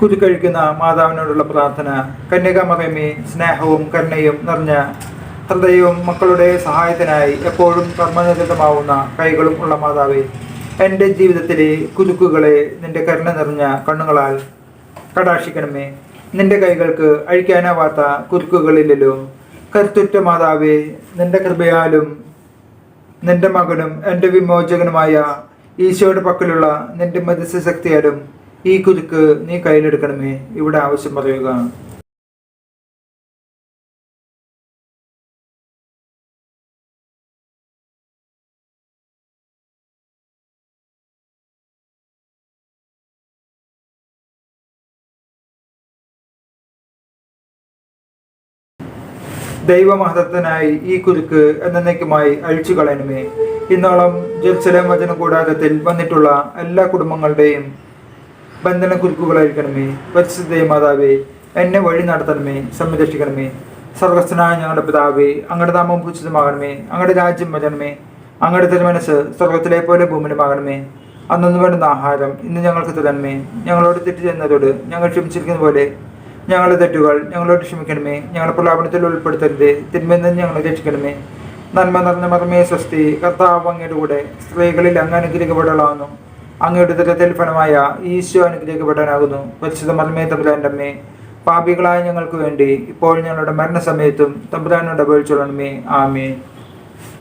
കുതിക്കഴിക്കുന്ന മാതാവിനോടുള്ള പ്രാർത്ഥന കന്യകാമറയമേ സ്നേഹവും കരുണയും നിറഞ്ഞ ഹൃദയവും മക്കളുടെ സഹായത്തിനായി എപ്പോഴും കർമ്മനിരതമാവുന്ന കൈകളും ഉള്ള മാതാവേ എന്റെ ജീവിതത്തിലെ കുരുക്കുകളെ നിന്റെ കരുണ നിറഞ്ഞ കണ്ണുകളാൽ കടാക്ഷിക്കണമേ. നിന്റെ കൈകൾക്ക് അഴിക്കാനാവാത്ത കുരുക്കുകളില്ലല്ലോ. കരുത്തുറ്റ മാതാവേ നിന്റെ കൃപയാലും നിന്റെ മകനും എന്റെ വിമോചകനുമായ ഈശോയുടെ പക്കലുള്ള നിന്റെ മധ്യസ്ഥ ശക്തിയാലും ഈ കുരുക്ക് നീ കയ്യിലെടുക്കണമേ. ഇവിടെ ആവശ്യം പറയുക. ദൈവമഹത്വത്തിനായി ഈ കുരുക്ക് എന്നേക്കുമായി അഴിച്ചു കളയണമേ. ഇന്നോളം ജെറുസലേം വചന കൂടാരത്തിൽ വന്നിട്ടുള്ള എല്ലാ കുടുംബങ്ങളുടെയും ബന്ധന കുരുക്കുകളായിരിക്കണമേ പരിശുദ്ധ മാതാവേ എന്നെ വഴി നടത്തണമേ സംരക്ഷിക്കണമേ. സർവസ്വനായ ഞങ്ങളുടെ പിതാവേ അങ്ങയുടെ നാമം പൂജിതമാകണമേ അങ്ങയുടെ രാജ്യം വരണമേ അങ്ങയുടെ തിരുമനസ് സ്വർഗത്തിലെ പോലെ ഭൂമിയിലുമാകണമേ. അന്നു വേണ്ടുന്ന ആഹാരം ഇന്ന് ഞങ്ങൾക്ക് തരണമേ. ഞങ്ങളോട് തെറ്റ് ചെയ്യുന്നതോട് ഞങ്ങൾ ക്ഷമിച്ചിരിക്കുന്ന പോലെ ഞങ്ങളുടെ തെറ്റുകൾ ഞങ്ങളോട് ക്ഷമിക്കണമേ. ഞങ്ങളുടെ പ്രലാപനത്തിൽ ഉൾപ്പെടുത്തരുത്. തിന്മയെന്ന് ഞങ്ങൾ രക്ഷിക്കണമേ. നന്മ നിറഞ്ഞ മറമേ സ്വസ്തി കർത്താവ് അങ്ങയുടെ കൂടെ സ്ത്രീകളിൽ അങ്ങ് അനുഗ്രഹിക്കപ്പെടലാകുന്നു അങ്ങയുടെ തരത്തിൽ ഫലമായ ഈശോ അനുഗ്രഹിക്കപ്പെടാനാകുന്നു പരിശുദ്ധ മർമ്മേ തമ്പുരാന്റെ അമ്മേ പാപികളായ ഞങ്ങൾക്ക് വേണ്ടി ഇപ്പോൾ ഞങ്ങളുടെ മരണസമയത്തും തമ്പുരാനോട് അപേക്ഷിച്ചോളണമേ. ആമേ